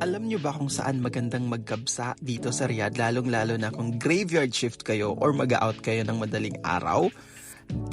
Alam nyo ba kung saan magandang magkabsa dito sa Riyadh, lalong-lalo na kung graveyard shift kayo or mag-out kayo ng madaling araw?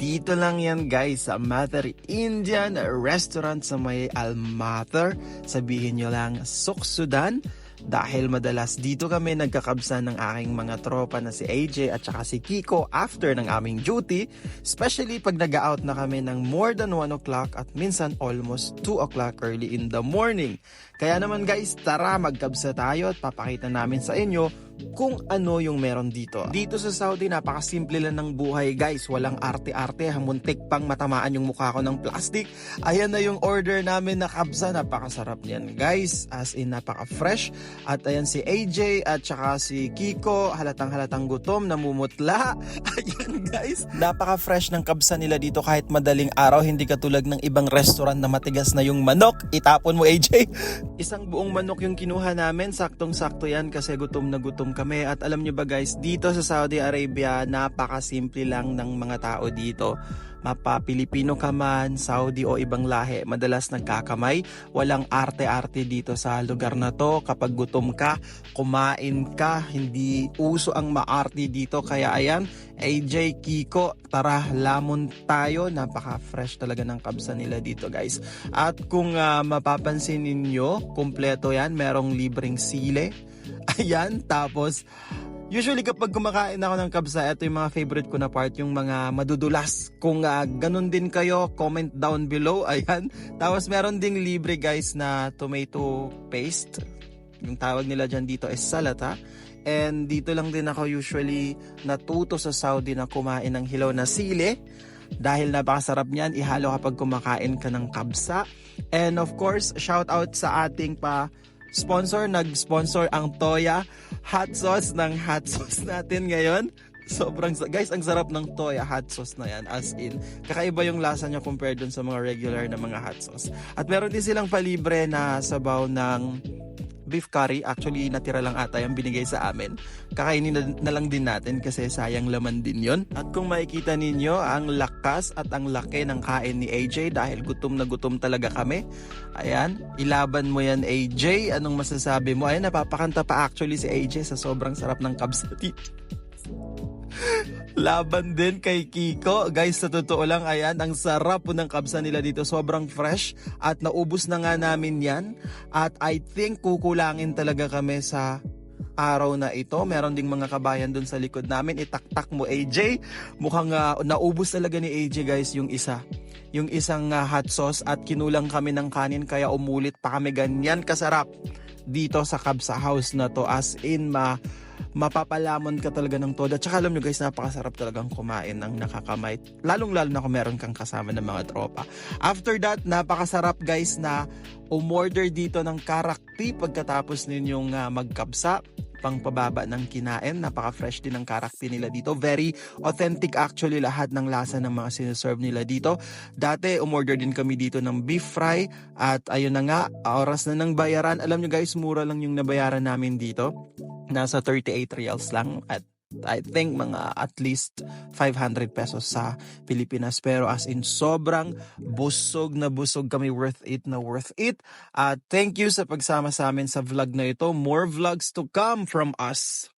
Dito lang yan guys sa Mather Indian Restaurant sa may Almater. Sabihin nyo lang Suk Sudan dahil madalas dito kami nagkakabsa ng aking mga tropa na si AJ at saka si Kiko after ng aming duty, especially pag nag-out na kami ng more than 1 o'clock at minsan almost 2 o'clock early in the morning. Kaya naman guys, tara magkabsa tayo at papakita namin sa inyo kung ano yung meron dito. Dito sa Saudi, napakasimple lang ng buhay guys. Walang arte-arte, hamuntik pang matamaan yung mukha ko ng plastic. Ayan na yung order namin na kabsa. Napakasarap niyan guys. As in, napaka-fresh. At ayan si AJ at saka si Kiko. Halatang halatang gutom, namumutla. Ayan guys. Napaka-fresh ng kabsa nila dito kahit madaling araw. Hindi katulad ng ibang restaurant na matigas na yung manok. Itapon mo AJ. Isang buong manok yung kinuha namin. Saktong-sakto yan kasi gutom na gutom kami. At alam nyo ba guys, dito sa Saudi Arabia, napakasimple lang ng mga tao dito. Mapa Pilipino ka man, Saudi o ibang lahi, madalas nagkakamay. Walang arte-arte dito sa lugar na to. Kapag gutom ka, kumain ka, hindi uso ang maarte dito. Kaya ayan, AJ Kiko, tara lamon tayo. Napaka-fresh talaga ng kabsa nila dito guys. At kung ah, mapapansin ninyo, kumpleto yan. Merong libreng sile. Ayan, tapos Usually kapag kumakain ako ng kabsa, ito yung mga favorite ko na part, yung mga madudulas. Kung ah, ganun din kayo, comment down below. Ayan. Tapos meron ding libre guys na tomato paste. Yung tawag nila dyan dito is salata. And dito lang din ako usually natuto sa Saudi na kumain ng hilaw na sili. Dahil napakasarap niyan, ihalo kapag kumakain ka ng kabsa. And of course, shout out sa ating pa sponsor, nag-sponsor ang Toya hot sauce ng hot sauce natin ngayon. Sobrang, guys, ang sarap ng Toya hot sauce na yan. As in, kakaiba yung lasa niya compared dun sa mga regular na mga hot sauce. At meron din silang palibre na sabaw ng beef curry. Actually, natira lang ata yung binigay sa amin. Kakainin na, na lang din natin kasi sayang laman din yon. At kung makikita ninyo, ang lakas at ang laki ng kain ni AJ dahil gutom na gutom talaga kami. Ayan, ilaban mo yan AJ. Anong masasabi mo? Ayan, napapakanta pa actually si AJ sa sobrang sarap ng kabsati. Laban din kay Kiko. Guys, sa totoo lang, ayan, ang sarap po ng kabsa nila dito. Sobrang fresh at naubos na nga namin yan. At I think kukulangin talaga kami sa araw na ito. Meron ding mga kabayan dun sa likod namin. Itaktak mo AJ. Mukhang uh, naubos talaga ni AJ guys yung isa. Yung isang uh, hot sauce at kinulang kami ng kanin kaya umulit pa kami ganyan kasarap dito sa Kabsa House na to as in ma mapapalamon ka talaga ng todo. At saka alam nyo guys, napakasarap talagang kumain ng nakakamay. Lalong lalo na kung meron kang kasama ng mga tropa. After that, napakasarap guys na umorder dito ng karakti pagkatapos ninyong uh, magkabsa pang pababa ng kinain. Napaka-fresh din ng karakter nila dito. Very authentic actually lahat ng lasa ng mga sinaserve nila dito. Dati umorder din kami dito ng beef fry at ayun na nga, oras na ng bayaran. Alam nyo guys, mura lang yung nabayaran namin dito. Nasa 38 reals lang at I think mga at least 500 pesos sa Pilipinas. Pero as in sobrang busog na busog kami. Worth it na worth it. Uh, thank you sa pagsama sa amin sa vlog na ito. More vlogs to come from us.